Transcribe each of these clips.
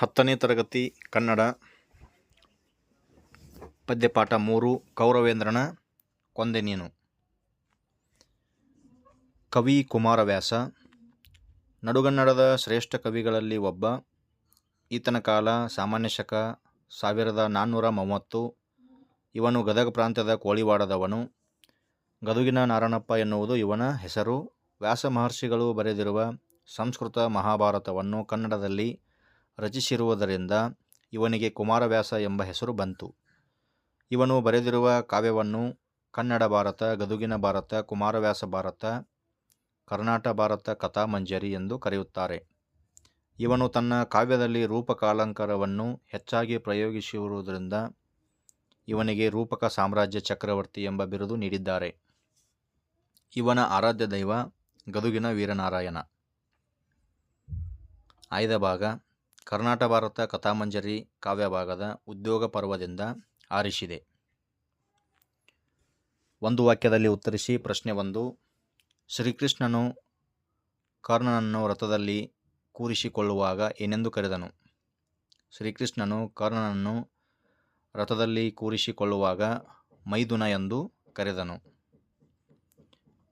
ಹತ್ತನೇ ತರಗತಿ ಕನ್ನಡ, ಪದ್ಯಪಾಠ ಮೂರು, ಕೌರವೇಂದ್ರನ ಕೊಂದೆ ನೀನು. ಕವಿ ಕುಮಾರವ್ಯಾಸ, ನಡುಗನ್ನಡದ ಶ್ರೇಷ್ಠ ಕವಿಗಳಲ್ಲಿ ಒಬ್ಬ, ಈತನ ಕಾಲ ಸಾಮಾನ್ಯ ಶಕ ಸಾವಿರದ ನಾನ್ನೂರ ಮೂವತ್ತು, ಇವನು ಗದಗ ಪ್ರಾಂತ್ಯದ ಕೋಳಿವಾಡದವನು. ಗದುಗಿನ ನಾರಣಪ್ಪ ಎನ್ನುವುದು ಇವನ ಹೆಸರು. ವ್ಯಾಸ ಮಹರ್ಷಿಗಳು ಬರೆದಿರುವ ಸಂಸ್ಕೃತ ಮಹಾಭಾರತವನ್ನು ಕನ್ನಡದಲ್ಲಿ ರಚಿಸಿರುವುದರಿಂದ ಇವನಿಗೆ ಕುಮಾರವ್ಯಾಸ ಎಂಬ ಹೆಸರು ಬಂತು. ಇವನು ಬರೆದಿರುವ ಕಾವ್ಯವನ್ನು ಕನ್ನಡ ಭಾರತ, ಗದುಗಿನ ಭಾರತ, ಕುಮಾರವ್ಯಾಸ ಭಾರತ, ಕರ್ನಾಟ ಭಾರತ ಕಥಾಮಂಜರಿ ಎಂದು ಕರೆಯುತ್ತಾರೆ. ಇವನು ತನ್ನ ಕಾವ್ಯದಲ್ಲಿ ರೂಪಕಾಲಂಕಾರವನ್ನು ಹೆಚ್ಚಾಗಿ ಪ್ರಯೋಗಿಸಿರುವುದರಿಂದ ಇವನಿಗೆ ರೂಪಕ ಸಾಮ್ರಾಜ್ಯ ಚಕ್ರವರ್ತಿ ಎಂಬ ಬಿರುದು ನೀಡಿದ್ದಾರೆ. ಇವನ ಆರಾಧ್ಯ ದೈವ ಗದುಗಿನ ವೀರನಾರಾಯಣ. ಆಯ್ದ ಭಾಗ. ಕರ್ನಾಟ ಭಾರತ ಕಥಾಮಂಜರಿ ಕಾವ್ಯಭಾಗದ ಉದ್ಯೋಗ ಪರ್ವದಿಂದ ಆರಿಸಿದೆ. ಒಂದು ವಾಕ್ಯದಲ್ಲಿ ಉತ್ತರಿಸಿ, ಪ್ರಶ್ನೆ ಒಂದು. ಶ್ರೀಕೃಷ್ಣನು ಕರ್ಣನನ್ನು ರಥದಲ್ಲಿ ಕೂರಿಸಿಕೊಳ್ಳುವಾಗ ಏನೆಂದು ಕರೆದನು? ಶ್ರೀಕೃಷ್ಣನು ಕರ್ಣನನ್ನು ರಥದಲ್ಲಿ ಕೂರಿಸಿಕೊಳ್ಳುವಾಗ ಮೈದುನ ಎಂದು ಕರೆದನು.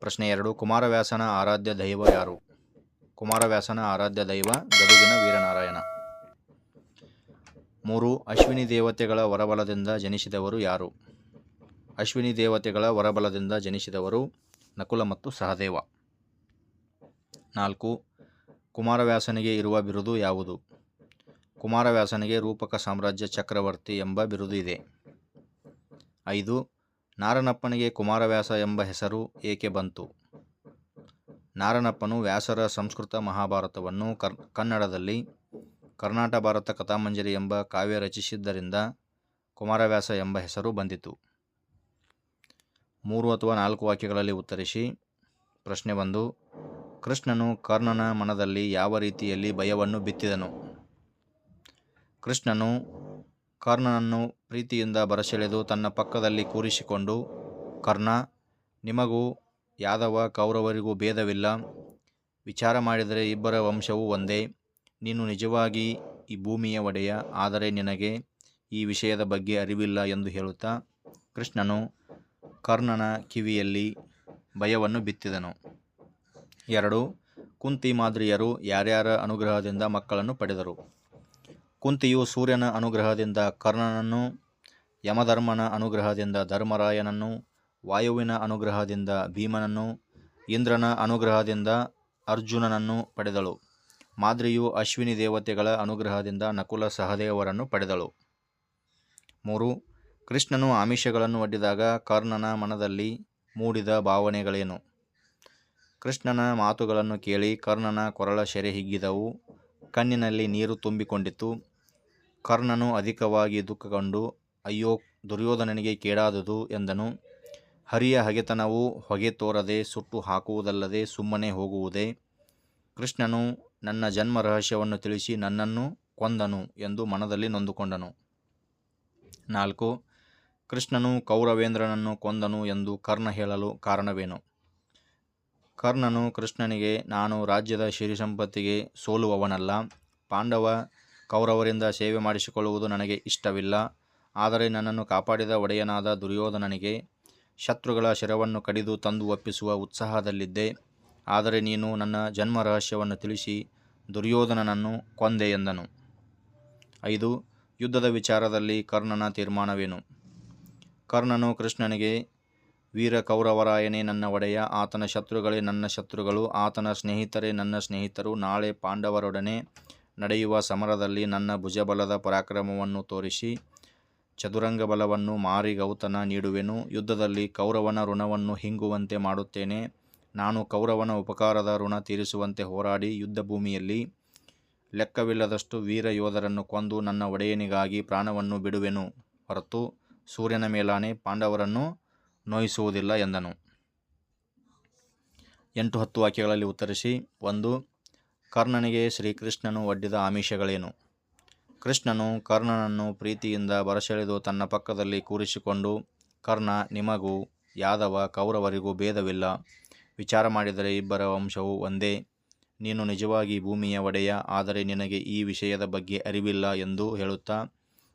ಪ್ರಶ್ನೆ ಎರಡು. ಕುಮಾರವ್ಯಾಸನ ಆರಾಧ್ಯ ದೈವ ಯಾರು? ಕುಮಾರವ್ಯಾಸನ ಆರಾಧ್ಯ ದೈವ ಗದುಗಿನ ವೀರನಾರಾಯಣ. ಮೂರು, ಅಶ್ವಿನಿ ದೇವತೆಗಳ ವರಬಲದಿಂದ ಜನಿಸಿದವರು ಯಾರು? ಅಶ್ವಿನಿ ದೇವತೆಗಳ ವರಬಲದಿಂದ ಜನಿಸಿದವರು ನಕುಲ ಮತ್ತು ಸಹದೇವ. ನಾಲ್ಕು, ಕುಮಾರವ್ಯಾಸನಿಗೆ ಇರುವ ಬಿರುದು ಯಾವುದು? ಕುಮಾರವ್ಯಾಸನಿಗೆ ರೂಪಕ ಸಾಮ್ರಾಜ್ಯ ಚಕ್ರವರ್ತಿ ಎಂಬ ಬಿರುದು ಇದೆ. ಐದು, ನಾರನಪ್ಪನಿಗೆ ಕುಮಾರವ್ಯಾಸ ಎಂಬ ಹೆಸರು ಏಕೆ ಬಂತು? ನಾರನಪ್ಪನು ವ್ಯಾಸರ ಸಂಸ್ಕೃತ ಮಹಾಭಾರತವನ್ನು ಕನ್ನಡದಲ್ಲಿ ಕರ್ನಾಟ ಭಾರತ ಕಥಾಮಂಜರಿ ಎಂಬ ಕಾವ್ಯ ರಚಿಸಿದ್ದರಿಂದ ಕುಮಾರವ್ಯಾಸ ಎಂಬ ಹೆಸರು ಬಂದಿತು. ಮೂರು ಅಥವಾ ನಾಲ್ಕು ವಾಕ್ಯಗಳಲ್ಲಿ ಉತ್ತರಿಸಿ. ಪ್ರಶ್ನೆ ಒಂದು, ಕೃಷ್ಣನು ಕರ್ಣನ ಮನದಲ್ಲಿ ಯಾವ ರೀತಿಯಲ್ಲಿ ಭಯವನ್ನು ಬಿತ್ತಿದನು? ಕೃಷ್ಣನು ಕರ್ಣನನ್ನು ಪ್ರೀತಿಯಿಂದ ಬರಸೆಳೆದು ತನ್ನ ಪಕ್ಕದಲ್ಲಿ ಕೂರಿಸಿಕೊಂಡು, ಕರ್ಣ, ನಿಮಗೂ ಯಾದವ ಕೌರವರಿಗೂ ಭೇದವಿಲ್ಲ. ವಿಚಾರ ಮಾಡಿದರೆ ಇಬ್ಬರ ವಂಶವೂ ಒಂದೇ. ನೀನು ನಿಜವಾಗಿ ಈ ಭೂಮಿಯ ಒಡೆಯ, ಆದರೆ ನಿನಗೆ ಈ ವಿಷಯದ ಬಗ್ಗೆ ಅರಿವಿಲ್ಲ ಎಂದು ಹೇಳುತ್ತಾ ಕೃಷ್ಣನು ಕರ್ಣನ ಕಿವಿಯಲ್ಲಿ ಭಯವನ್ನು ಬಿತ್ತಿದನು. ಎರಡು, ಕುಂತಿ ಮಾದರಿಯರು ಯಾರ್ಯಾರ ಅನುಗ್ರಹದಿಂದ ಮಕ್ಕಳನ್ನು ಪಡೆದರು? ಕುಂತಿಯು ಸೂರ್ಯನ ಅನುಗ್ರಹದಿಂದ ಕರ್ಣನನ್ನು, ಯಮಧರ್ಮನ ಅನುಗ್ರಹದಿಂದ ಧರ್ಮರಾಯನನ್ನು, ವಾಯುವಿನ ಅನುಗ್ರಹದಿಂದ ಭೀಮನನ್ನು, ಇಂದ್ರನ ಅನುಗ್ರಹದಿಂದ ಅರ್ಜುನನನ್ನು ಪಡೆದಳು. ಮಾದ್ರಿಯು ಅಶ್ವಿನಿ ದೇವತೆಗಳ ಅನುಗ್ರಹದಿಂದ ನಕುಲ ಸಹದೇವರನ್ನು ಪಡೆದಳು. ಮೂರು, ಕೃಷ್ಣನು ಆಮಿಷಗಳನ್ನು ಒಡ್ಡಿದಾಗ ಕರ್ಣನ ಮನದಲ್ಲಿ ಮೂಡಿದ ಭಾವನೆಗಳೇನು? ಕೃಷ್ಣನ ಮಾತುಗಳನ್ನು ಕೇಳಿ ಕರ್ಣನ ಕೊರಳ ಸೆರೆ ಹಿಗ್ಗಿದವು. ಕಣ್ಣಿನಲ್ಲಿ ನೀರು ತುಂಬಿಕೊಂಡಿತು ಕರ್ಣನು ಅಧಿಕವಾಗಿ ದುಃಖಗೊಂಡು ಅಯ್ಯೋ, ದುರ್ಯೋಧನನಿಗೆ ಕೇಡಾದುದು ಎಂದನು. ಹರಿಯ ಹಗೆತನವು ಹೊಗೆ ತೋರದೆ, ಸುಟ್ಟು ಹಾಕುವುದಲ್ಲದೆ ಸುಮ್ಮನೆ ಹೋಗುವುದೇ. ಕೃಷ್ಣನು ನನ್ನ ಜನ್ಮ ರಹಸ್ಯವನ್ನು ತಿಳಿಸಿ ನನ್ನನ್ನು ಕೊಂದನು ಎಂದು ಮನದಲ್ಲಿ ನೊಂದುಕೊಂಡನು. ನಾಲ್ಕು, ಕೃಷ್ಣನು ಕೌರವೇಂದ್ರನನ್ನು ಕೊಂದನು ಎಂದು ಕರ್ಣ ಹೇಳಲು ಕಾರಣವೇನು? ಕರ್ಣನು ಕೃಷ್ಣನಿಗೆ, ನಾನು ರಾಜ್ಯದ ಸಿರಿ ಸಂಪತ್ತಿಗೆ ಸೋಲುವವನಲ್ಲ. ಪಾಂಡವ ಕೌರವರಿಂದ ಸೇವೆ ಮಾಡಿಸಿಕೊಳ್ಳುವುದು ನನಗೆ ಇಷ್ಟವಿಲ್ಲ. ಆದರೆ ನನ್ನನ್ನು ಕಾಪಾಡಿದ ಒಡೆಯನಾದ ದುರ್ಯೋಧನನಿಗೆ ಶತ್ರುಗಳ ಶಿರವನ್ನು ಕಡಿದು ತಂದು ಒಪ್ಪಿಸುವ ಉತ್ಸಾಹದಲ್ಲಿದ್ದೆ. ಆದರೆ ನೀನು ನನ್ನ ಜನ್ಮ ರಹಸ್ಯವನ್ನು ತಿಳಿಸಿ ದುರ್ಯೋಧನನನ್ನು ಕೊಂದೆ ಎಂದನು. ಐದು, ಯುದ್ಧದ ವಿಚಾರದಲ್ಲಿ ಕರ್ಣನ ತೀರ್ಮಾನವೇನು? ಕರ್ಣನು ಕೃಷ್ಣನಿಗೆ, ವೀರ ಕೌರವರಾಯನೇ ನನ್ನ ಒಡೆಯ, ಆತನ ಶತ್ರುಗಳೇ ನನ್ನ ಶತ್ರುಗಳು, ಆತನ ಸ್ನೇಹಿತರೇ ನನ್ನ ಸ್ನೇಹಿತರು, ನಾಳೆ ಪಾಂಡವರೊಡನೆ ನಡೆಯುವ ಸಮರದಲ್ಲಿ ನನ್ನ ಭುಜಬಲದ ಪರಾಕ್ರಮವನ್ನು ತೋರಿಸಿ ಚದುರಂಗ ಬಲವನ್ನು ಮಾರಿ ಗೌತನ ನೀಡುವೆನು. ಯುದ್ಧದಲ್ಲಿ ಕೌರವನ ಋಣವನ್ನು ಹಿಂಗುವಂತೆ ಮಾಡುತ್ತೇನೆ. ನಾನು ಕೌರವನ ಉಪಕಾರದ ಋಣ ತೀರಿಸುವಂತೆ ಹೋರಾಡಿ ಯುದ್ಧ ಭೂಮಿಯಲ್ಲಿ ಲೆಕ್ಕವಿಲ್ಲದಷ್ಟು ವೀರ ಯೋಧರನ್ನು ಕೊಂದು ನನ್ನ ಒಡೆಯನಿಗಾಗಿ ಪ್ರಾಣವನ್ನು ಬಿಡುವೆನು. ಹೊರತು ಸೂರ್ಯನ ಮೇಲಾನೆ ಪಾಂಡವರನ್ನು ನೋಯಿಸುವುದಿಲ್ಲ ಎಂದನು. ಎಂಟು ಹತ್ತು ವಾಕ್ಯಗಳಲ್ಲಿ ಉತ್ತರಿಸಿ, ಒಂದು, ಕರ್ಣನಿಗೆ ಶ್ರೀಕೃಷ್ಣನು ಒಡ್ಡಿದ ಆಮಿಷಗಳೇನು? ಕೃಷ್ಣನು ಕರ್ಣನನ್ನು ಪ್ರೀತಿಯಿಂದ ಬರಸೆಳೆದು ತನ್ನ ಪಕ್ಕದಲ್ಲಿ ಕೂರಿಸಿಕೊಂಡು, ಕರ್ಣ, ನಿಮಗೂ ಯಾದವ ಕೌರವರಿಗೂ ಭೇದವಿಲ್ಲ. ವಿಚಾರ ಮಾಡಿದರೆ ಇಬ್ಬರ ವಂಶವು ಒಂದೇ. ನೀನು ನಿಜವಾಗಿ ಭೂಮಿಯ ಒಡೆಯ, ಆದರೆ ನಿನಗೆ ಈ ವಿಷಯದ ಬಗ್ಗೆ ಅರಿವಿಲ್ಲ ಎಂದು ಹೇಳುತ್ತಾ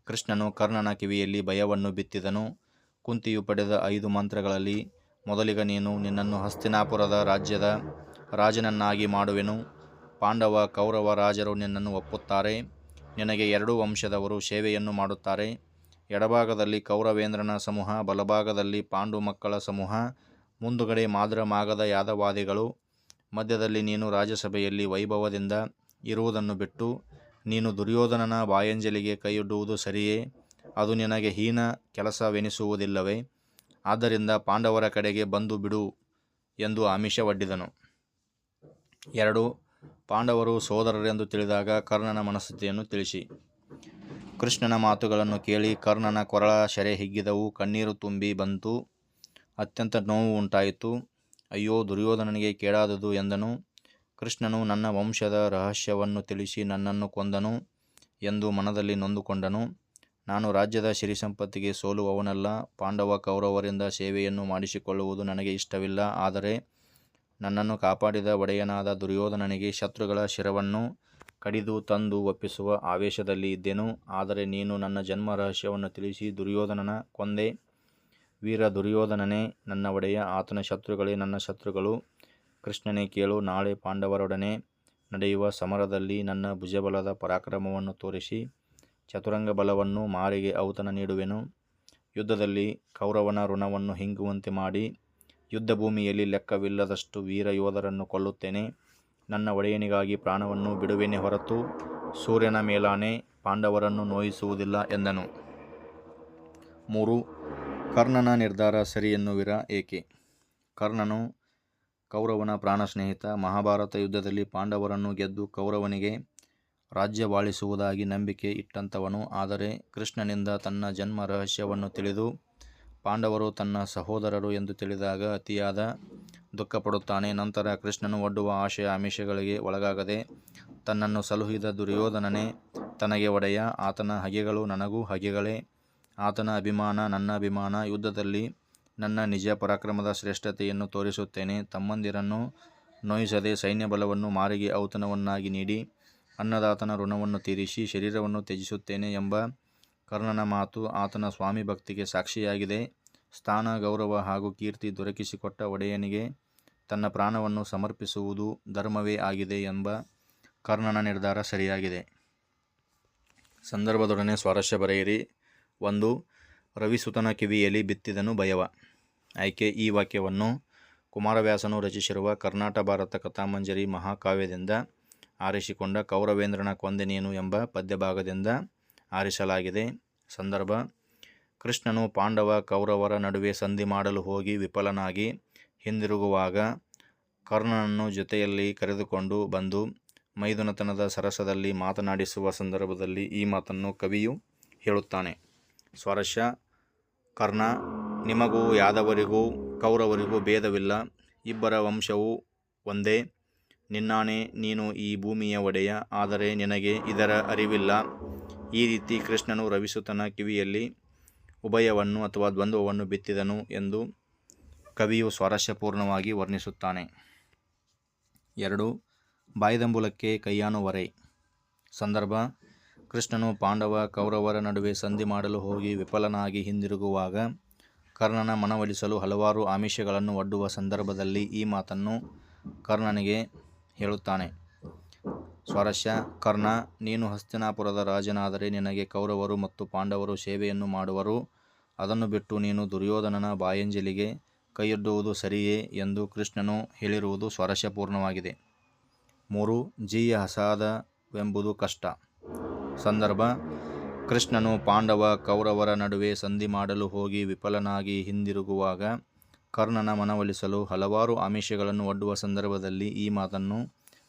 ಕೃಷ್ಣನು ಕರ್ಣನ ಕಿವಿಯಲ್ಲಿ ಭಯವನ್ನು ಬಿತ್ತಿದನು. ಕುಂತಿಯು ಪಡೆದ ಐದು ಮಂತ್ರಗಳಲ್ಲಿ, ಮೊದಲಿಗ ನೀನು ನಿನ್ನನ್ನು ಹಸ್ತಿನಾಪುರದ ರಾಜ್ಯದ ರಾಜನನ್ನಾಗಿ ಮಾಡುವೆನು. ಪಾಂಡವ ಕೌರವ ರಾಜರು ನಿನ್ನನ್ನು ಒಪ್ಪುತ್ತಾರೆ. ನಿನಗೆ ಎರಡು ವಂಶದವರು ಸೇವೆಯನ್ನು ಮಾಡುತ್ತಾರೆ. ಎಡಭಾಗದಲ್ಲಿ ಕೌರವೇಂದ್ರನ ಸಮೂಹ, ಬಲಭಾಗದಲ್ಲಿ ಪಾಂಡು ಮಕ್ಕಳ ಸಮೂಹ ಮುಂದುಗಡೆ ಮಾದ್ರ ಮಾಗದ ಯಾದವಾದಿಗಳು, ಮಧ್ಯದಲ್ಲಿ ನೀನು ರಾಜ್ಯಸಭೆಯಲ್ಲಿ ವೈಭವದಿಂದ ಇರುವುದನ್ನು ಬಿಟ್ಟು, ನೀನು ದುರ್ಯೋಧನನ ಬಾಯಂಜಲಿಗೆ ಕೈಯೊಡ್ಡುವುದು ಸರಿಯೇ? ಅದು ನಿನಗೆ ಹೀನ ಕೆಲಸವೆನಿಸುವುದಿಲ್ಲವೇ? ಆದ್ದರಿಂದ ಪಾಂಡವರ ಕಡೆಗೆ ಬಂದು ಬಿಡು ಎಂದು ಆಮಿಷವಡ್ಡಿದನು ಎರಡು, ಪಾಂಡವರು ಸೋದರರೆಂದು ತಿಳಿದಾಗ ಕರ್ಣನ ಮನಸ್ಥಿತಿಯನ್ನು ತಿಳಿಸಿ. ಕೃಷ್ಣನ ಮಾತುಗಳನ್ನು ಕೇಳಿ ಕರ್ಣನ ಕೊರಳ ಶರೆ ಹಿಗ್ಗಿದವು, ಕಣ್ಣೀರು ತುಂಬಿ ಬಂತು. ಅತ್ಯಂತ ನೋವು ಉಂಟಾಯಿತು. ಅಯ್ಯೋ, ದುರ್ಯೋಧನನಿಗೆ ಕೇಳಾದುದು ಎಂದನು. ಕೃಷ್ಣನು ನನ್ನ ವಂಶದ ರಹಸ್ಯವನ್ನು ತಿಳಿಸಿ ನನ್ನನ್ನು ಕೊಂದನು ಎಂದು ಮನದಲ್ಲಿ ನೊಂದುಕೊಂಡನು. ನಾನು ರಾಜ್ಯದ ಸಿರಿ ಸಂಪತ್ತಿಗೆ ಸೋಲುವವನಲ್ಲ. ಪಾಂಡವ ಕೌರವರಿಂದ ಸೇವೆಯನ್ನು ಮಾಡಿಸಿಕೊಳ್ಳುವುದು ನನಗೆ ಇಷ್ಟವಿಲ್ಲ. ಆದರೆ ನನ್ನನ್ನು ಕಾಪಾಡಿದ ಒಡೆಯನಾದ ದುರ್ಯೋಧನನಿಗೆ ಶತ್ರುಗಳ ಶಿರವನ್ನು ಕಡಿದು ತಂದು ಒಪ್ಪಿಸುವ ಆವೇಶದಲ್ಲಿ ಇದ್ದೆನು. ಆದರೆ ನೀನು ನನ್ನ ಜನ್ಮ ರಹಸ್ಯವನ್ನು ತಿಳಿಸಿ ದುರ್ಯೋಧನನ ಕೊಂದೆ. ವೀರ ದುರ್ಯೋಧನನೇ, ನನ್ನ ಒಡೆಯ, ಆತನ ಶತ್ರುಗಳೇ, ನನ್ನ ಶತ್ರುಗಳು. ಕೃಷ್ಣನೇ ಕೇಳು, ನಾಳೆ ಪಾಂಡವರೊಡನೆ ನಡೆಯುವ ಸಮರದಲ್ಲಿ ನನ್ನ ಭುಜಬಲದ ಪರಾಕ್ರಮವನ್ನು ತೋರಿಸಿ, ಚತುರಂಗ ಬಲವನ್ನು ಮಾರಿಗೆ ಔತಣ ನೀಡುವೆನು. ಯುದ್ಧದಲ್ಲಿ ಕೌರವನ ಋಣವನ್ನು ಹಿಂಗುವಂತೆ ಮಾಡಿ, ಯುದ್ಧ ಭೂಮಿಯಲ್ಲಿ ಲೆಕ್ಕವಿಲ್ಲದಷ್ಟು ವೀರ ಯೋಧರನ್ನು ಕೊಲ್ಲುತ್ತೇನೆ. ನನ್ನ ಒಡೆಯನಿಗಾಗಿ ಪ್ರಾಣವನ್ನು ಬಿಡುವೆನೆ ಹೊರತು ಸೂರ್ಯನ ಮೇಲಾನೆ ಪಾಂಡವರನ್ನು ನೋಯಿಸುವುದಿಲ್ಲ ಎಂದನು. ಮೂರು ಕರ್ಣನ ನಿರ್ಧಾರ ಸರಿ ಎನ್ನುವಿರ ಏಕೆ? ಕರ್ಣನು ಕೌರವನ ಪ್ರಾಣ ಸ್ನೇಹಿತ. ಮಹಾಭಾರತ ಯುದ್ಧದಲ್ಲಿ ಪಾಂಡವರನ್ನು ಗೆದ್ದು ಕೌರವನಿಗೆ ರಾಜ್ಯ ಬಾಳಿಸುವುದಾಗಿ ನಂಬಿಕೆ ಇಟ್ಟಂಥವನು ಆದರೆ ಕೃಷ್ಣನಿಂದ ತನ್ನ ಜನ್ಮ ರಹಸ್ಯವನ್ನು ತಿಳಿದು ಪಾಂಡವರು ತನ್ನ ಸಹೋದರರು ಎಂದು ತಿಳಿದಾಗ ಅತಿಯಾದ ದುಃಖಪಡುತ್ತಾನೆ. ನಂತರ ಕೃಷ್ಣನು ಒಡ್ಡುವ ಆಶಯ ಆಮಿಷಗಳಿಗೆ ಒಳಗಾಗದೆ ತನ್ನನ್ನು ಸಲುಹಿದ ದುರ್ಯೋಧನನೇ ತನಗೆ ಒಡೆಯ. ಆತನ ಹಗೆಗಳು ನನಗೂ ಹಗೆಗಳೇ. ಆತನ ಅಭಿಮಾನ, ನನ್ನ ಅಭಿಮಾನ ಯುದ್ಧದಲ್ಲಿ ನನ್ನ ನಿಜ ಪರಾಕ್ರಮದ ಶ್ರೇಷ್ಠತೆಯನ್ನು ತೋರಿಸುತ್ತೇನೆ. ತಮ್ಮಂದಿರನ್ನು ನೋಯಿಸದೆ ಸೈನ್ಯ ಬಲವನ್ನು ಮಾರಿಗೆ ಔತಣವನ್ನಾಗಿ ನೀಡಿ, ಅನ್ನದಾತನ ಋಣವನ್ನು ತೀರಿಸಿ, ಶರೀರವನ್ನು ತ್ಯಜಿಸುತ್ತೇನೆ ಎಂಬ ಕರ್ಣನ ಮಾತು ಆತನ ಸ್ವಾಮಿ ಭಕ್ತಿಗೆ ಸಾಕ್ಷಿಯಾಗಿದೆ. ಸ್ಥಾನ, ಗೌರವ ಹಾಗೂ ಕೀರ್ತಿ ದೊರಕಿಸಿಕೊಟ್ಟ ಒಡೆಯನಿಗೆ ತನ್ನ ಪ್ರಾಣವನ್ನು ಸಮರ್ಪಿಸುವುದು ಧರ್ಮವೇ ಆಗಿದೆ ಎಂಬ ಕರ್ಣನ ನಿರ್ಧಾರ ಸರಿಯಾಗಿದೆ. ಸಂದರ್ಭದೊಡನೆ ಸ್ವಾರಸ್ಯ ಬರೆಯಿರಿ. ಒಂದು ರವಿಸುತನ ಕಿವಿಯಲ್ಲಿ ಬಿತ್ತಿದನು ಭಯವ. ಆಯ್ಕೆ ಈ ವಾಕ್ಯವನ್ನು ಕುಮಾರವ್ಯಾಸನು ರಚಿಸಿರುವ ಕರ್ನಾಟ ಭಾರತ ಕಥಾಮಂಜರಿ ಮಹಾಕಾವ್ಯದಿಂದ ಆರಿಸಿಕೊಂಡ ಕೌರವೇಂದ್ರನ ಕೊಂದೆನೇನು ಎಂಬ ಪದ್ಯಭಾಗದಿಂದ ಆರಿಸಲಾಗಿದೆ. ಸಂದರ್ಭ, ಕೃಷ್ಣನು ಪಾಂಡವ ಕೌರವರ ನಡುವೆ ಸಂಧಿ ಮಾಡಲು ಹೋಗಿ ವಿಫಲನಾಗಿ ಹಿಂದಿರುಗುವಾಗ ಕರ್ಣನನ್ನು ಜೊತೆಯಲ್ಲಿ ಕರೆದುಕೊಂಡು ಬಂದು ಮೈದುನತನದ ಸರಸದಲ್ಲಿ ಮಾತನಾಡಿಸುವ ಸಂದರ್ಭದಲ್ಲಿ ಈ ಮಾತನ್ನು ಕವಿಯು ಹೇಳುತ್ತಾನೆ. ಸ್ವಾರಸ್ಯ ಕರ್ಣ, ನಿಮಗೂ ಯಾದವರಿಗೂ ಕೌರವರಿಗೂ ಭೇದವಿಲ್ಲ. ಇಬ್ಬರ ವಂಶವು ಒಂದೇ. ನಿನ್ನಾಣೆ ನೀನು ಈ ಭೂಮಿಯ ಒಡೆಯ. ಆದರೆ ನಿನಗೆ ಇದರ ಅರಿವಿಲ್ಲ. ಈ ರೀತಿ ಕೃಷ್ಣನು ರವಿಸುತನ ಕಿವಿಯಲ್ಲಿ ಉಭಯವನ್ನು ಅಥವಾ ದ್ವಂದ್ವವನ್ನು ಬಿತ್ತಿದನು ಎಂದು ಕವಿಯು ಸ್ವಾರಸ್ಯಪೂರ್ಣವಾಗಿ ವರ್ಣಿಸುತ್ತಾನೆ. ಎರಡು. ಬಾಯ್ದಂಬುಲಕ್ಕೆ ಕೈಯಾನುವರೆ ಸಂದರ್ಭ. ಕೃಷ್ಣನು ಪಾಂಡವ ಕೌರವರ ನಡುವೆ ಸಂಧಿ ಮಾಡಲು ಹೋಗಿ ವಿಫಲನಾಗಿ ಹಿಂದಿರುಗುವಾಗ ಕರ್ಣನ ಮನವೊಲಿಸಲು ಹಲವಾರು ಆಮಿಷಗಳನ್ನು ಒಡ್ಡುವ ಸಂದರ್ಭದಲ್ಲಿ ಈ ಮಾತನ್ನು ಕರ್ಣನಿಗೆ ಹೇಳುತ್ತಾನೆ. ಸ್ವಾರಸ್ಯ, ಕರ್ಣ, ನೀನು ಹಸ್ತಿನಾಪುರದ ರಾಜನಾದರೆ ನಿನಗೆ ಕೌರವರು ಮತ್ತು ಪಾಂಡವರು ಸೇವೆಯನ್ನು ಮಾಡುವರು. ಅದನ್ನು ಬಿಟ್ಟು ನೀನು ದುರ್ಯೋಧನನ ಬಾಯಂಜಲಿಗೆ ಕೈಯೊಡ್ಡುವುದು ಸರಿಯೇ ಎಂದು ಕೃಷ್ಣನು ಹೇಳಿರುವುದು ಸ್ವಾರಸ್ಯಪೂರ್ಣವಾಗಿದೆ. ಮೂರು ಜೀಯ ಹಸಾದವೆಂಬುದು ಕಷ್ಟ. ಸಂದರ್ಭ. ಕೃಷ್ಣನು ಪಾಂಡವ ಕೌರವರ ನಡುವೆ ಸಂಧಿ ಮಾಡಲು ಹೋಗಿ ವಿಫಲನಾಗಿ ಹಿಂದಿರುಗುವಾಗ ಕರ್ಣನ ಮನವೊಲಿಸಲು ಹಲವಾರು ಆಮಿಷಗಳನ್ನು ಒಡ್ಡುವ ಸಂದರ್ಭದಲ್ಲಿ ಈ ಮಾತನ್ನು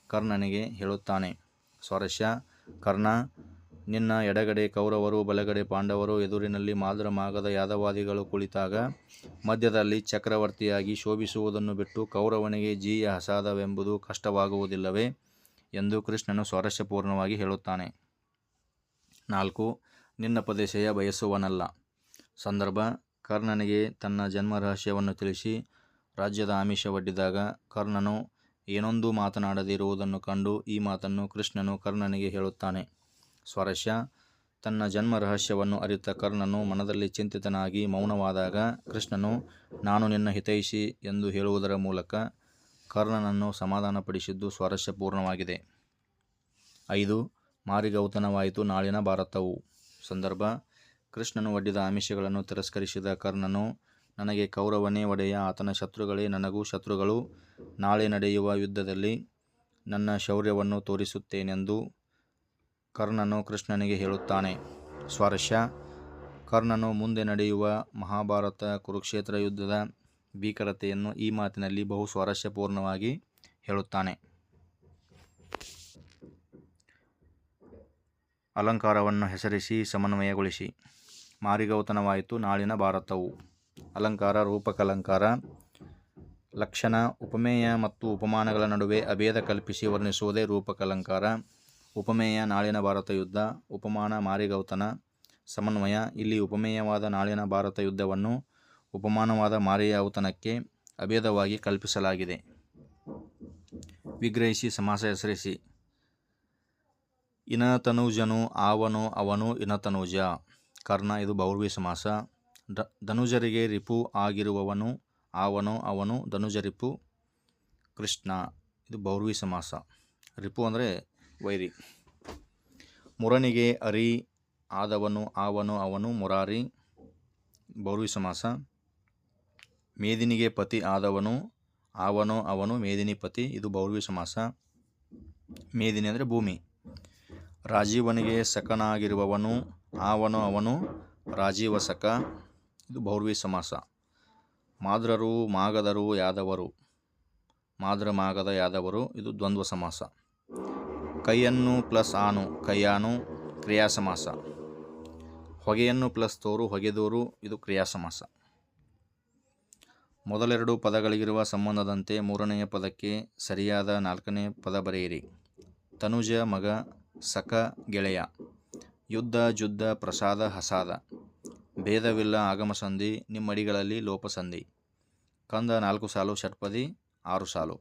ಕರ್ಣನಿಗೆ ಹೇಳುತ್ತಾನೆ. ಸ್ವರಸ್ಯ, ಕರ್ಣ, ನಿನ್ನ ಎಡಗಡೆ ಕೌರವರು, ಬಲಗಡೆ ಪಾಂಡವರು ಎದುರಿನಲ್ಲಿ ಮಾದ್ರಮಾಗದ ಯಾದವಾದಿಗಳು ಕುಳಿತಾಗ ಮಧ್ಯದಲ್ಲಿ ಚಕ್ರವರ್ತಿಯಾಗಿ ಶೋಭಿಸುವುದನ್ನು ಬಿಟ್ಟು ಕೌರವನಿಗೆ ಜೀಯ ಹಸಾದವೆಂಬುದು ಕಷ್ಟವಾಗುವುದಿಲ್ಲವೇ? ಎಂದು ಕೃಷ್ಣನು ಸ್ವಾರಸ್ಯಪೂರ್ಣವಾಗಿ ಹೇಳುತ್ತಾನೆ. ನಾಲ್ಕು, ನಿನ್ನ ಪ್ರದೇಶೆಯ ಬಯಸುವನಲ್ಲ. ಸಂದರ್ಭ, ಕರ್ಣನಿಗೆ ತನ್ನ ಜನ್ಮ ರಹಸ್ಯವನ್ನು ತಿಳಿಸಿ, ರಾಜ್ಯದ ಆಮಿಷ ಒಡ್ಡಿದಾಗ ಕರ್ಣನು ಏನೊಂದು ಮಾತನಾಡದಿರುವುದನ್ನು ಕಂಡು ಈ ಮಾತನ್ನು ಕೃಷ್ಣನು ಕರ್ಣನಿಗೆ ಹೇಳುತ್ತಾನೆ. ಸ್ವರಸ್ಯ ತನ್ನ ಜನ್ಮ ರಹಸ್ಯವನ್ನು ಅರಿತ ಕರ್ಣನು ಮನದಲ್ಲಿ ಚಿಂತಿತನಾಗಿ ಮೌನವಾದಾಗ ಕೃಷ್ಣನು, ನಾನು ನಿನ್ನ ಹಿತೈಷಿ ಎಂದು ಹೇಳುವುದರ ಮೂಲಕ ಕರ್ಣನನ್ನು ಸಮಾಧಾನಪಡಿಸಿದ್ದು ಸ್ವಾರಸ್ಯಪೂರ್ಣವಾಗಿದೆ ಐದು ಮಾರಿಗೌತನವಾಯಿತು, ನಾಳಿನ ಭಾರತವು. ಸಂದರ್ಭ, ಕೃಷ್ಣನು ಒಡ್ಡಿದ ಆಮಿಷಗಳನ್ನು ತಿರಸ್ಕರಿಸಿದ ಕರ್ಣನು, ನನಗೆ ಕೌರವನೇ ಒಡೆಯ, ಆತನ ಶತ್ರುಗಳೇ ನನಗೂ ಶತ್ರುಗಳು, ನಾಳೆ ನಡೆಯುವ ಯುದ್ಧದಲ್ಲಿ ನನ್ನ ಶೌರ್ಯವನ್ನು ತೋರಿಸುತ್ತೇನೆಂದು ಕರ್ಣನು ಕೃಷ್ಣನಿಗೆ ಹೇಳುತ್ತಾನೆ. ಸ್ವಾರಸ್ಯ, ಕರ್ಣನು ಮುಂದೆ ನಡೆಯುವ ಮಹಾಭಾರತ ಕುರುಕ್ಷೇತ್ರ ಯುದ್ಧದ ಭೀಕರತೆಯನ್ನು ಈ ಮಾತಿನಲ್ಲಿ ಬಹು ಸ್ವಾರಸ್ಯಪೂರ್ಣವಾಗಿ ಹೇಳುತ್ತಾನೆ. ಅಲಂಕಾರವನ್ನು ಹೆಸರಿಸಿ ಸಮನ್ವಯಗೊಳಿಸಿ. ಮಾರಿಗೌತನವಾಯಿತು ನಾಳಿನ ಭಾರತವು. ಅಲಂಕಾರ, ರೂಪಕಲಂಕಾರ, ಲಕ್ಷಣ, ಉಪಮೇಯ ಮತ್ತು ಉಪಮಾನಗಳ ನಡುವೆ ಅಭೇದ ಕಲ್ಪಿಸಿ ವರ್ಣಿಸುವುದೇ ರೂಪಕಲಂಕಾರ. ಉಪಮೇಯ, ನಾಳಿನ ಭಾರತ ಯುದ್ಧ. ಉಪಮಾನ, ಮಾರಿಗೌತನ, ಸಮನ್ವಯ. ಇಲ್ಲಿ ಉಪಮೇಯವಾದ ನಾಳಿನ ಭಾರತ ಯುದ್ಧವನ್ನು ಉಪಮಾನವಾದ ಮಾರಿಯೌತನಕ್ಕೆ ಅಭೇದವಾಗಿ ಕಲ್ಪಿಸಲಾಗಿದೆ. ವಿಗ್ರಹಿಸಿ, ಸಮಾಸ ಹೆಸರಿಸಿ. ಇನತನುಜನು ಆವನು ಅವನು ಇನತನುಜ ಕರ್ಣ ಇದು ಬೌರ್ವಿ ಸಮಾಸ ದ, ಧನುಜರಿಗೆ ರಿಪು ಆಗಿರುವವನು ಆವನು ಅವನು ಧನುಜರಿಪು ಕೃಷ್ಣ. ಇದು ಬೌರ್ವಿ ಸಮಾಸ ರಿಪು ಅಂದರೆ ವೈರಿ. ಮುರನಿಗೆ ಅರಿ ಆದವನು ಆವನು ಅವನು ಮುರಾರಿ. ಬೌರ್ವಿ ಸಮಾಸ ಮೇದಿನಿಗೆ ಪತಿ ಆದವನು ಆವನು ಅವನು ಮೇದಿನಿ ಪತಿ. ಇದು ಬೌರ್ವಿ ಸಮಾಸ ಮೇದಿನಿ ಅಂದರೆ ಭೂಮಿ. ರಾಜೀವನಿಗೆ ಸಖನಾಗಿರುವವನು ಆವನು ಅವನು ರಾಜೀವ ಸಖ ಇದು ಭೌರ್ವಿ ಸಮಾಸ. ಮಾದ್ರರು ಮಾಗದರು ಯಾದವರು. ಮಾದ್ರ ಮಾಗದ ಯಾದವರು, ಇದು ದ್ವಂದ್ವ ಸಮಾಸ. ಕೈಯನ್ನು ಪ್ಲಸ್ ಆನು, ಕೈಯಾನು ಕ್ರಿಯಾ ಸಮಾಸ. ಹೊಗೆಯನ್ನು ಪ್ಲಸ್ ತೋರು ಹೊಗೆದೋರು ಇದು ಕ್ರಿಯಾ ಸಮಾಸ. ಮೊದಲೆರಡು ಪದಗಳಿಗಿರುವ ಸಂಬಂಧದಂತೆ ಮೂರನೆಯ ಪದಕ್ಕೆ ಸರಿಯಾದ ನಾಲ್ಕನೇ ಪದ ಬರೆಯಿರಿ. ತನುಜ ಮಗ ಸಖ ಗೆಳೆಯ. ಯುದ್ಧ ಜುದ್ಧ ಪ್ರಸಾದ ಹಸಾದ. ಭೇದವಿಲ್ಲ ಆಗಮಸಂಧಿ ನಿಮ್ಮಡಿಗಳಲ್ಲಿ ಲೋಪಸಂಧಿ ಕಂದ ನಾಲ್ಕು ಸಾಲು, ಷಟ್ಪದಿ, ಆರು ಸಾಲು.